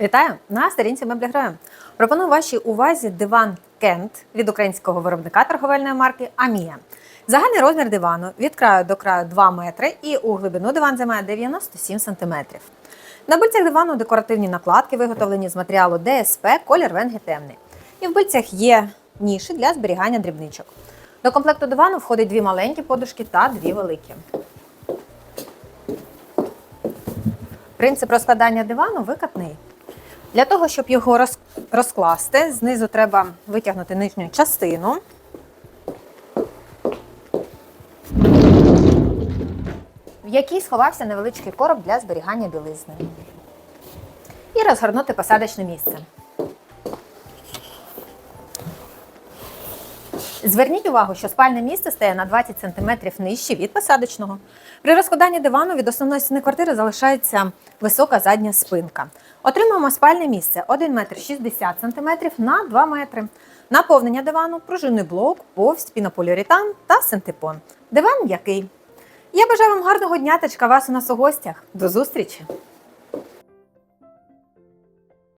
Вітаю на сторінці меблі. Пропоную вашій увазі диван Кент від українського виробника торговельної марки Амія. Загальний розмір дивану від краю до краю 2 метри і у глибину диван займає 97 см. На бильцях дивану декоративні накладки, виготовлені з матеріалу ДСП, колір венги темний. І в бильцях є ніші для зберігання дрібничок. До комплекту дивану входить дві маленькі подушки та дві великі. Принцип розкладання дивану викатний. Для того, щоб його розкласти, знизу треба витягнути нижню частину. В якій сховався невеличкий короб для зберігання білизни. І розгорнути посадочне місце. Зверніть увагу, що спальне місце стає на 20 см нижче від посадочного. При розкладанні дивану від основної стіни квартири залишається висока задня спинка. Отримуємо спальне місце 1 метр 60 см на 2 метри. Наповнення дивану, пружинний блок, повсть, пінополіуретан та синтепон. Диван м'який. Я бажаю вам гарного дня та чекаю вас у нас у гостях. До зустрічі!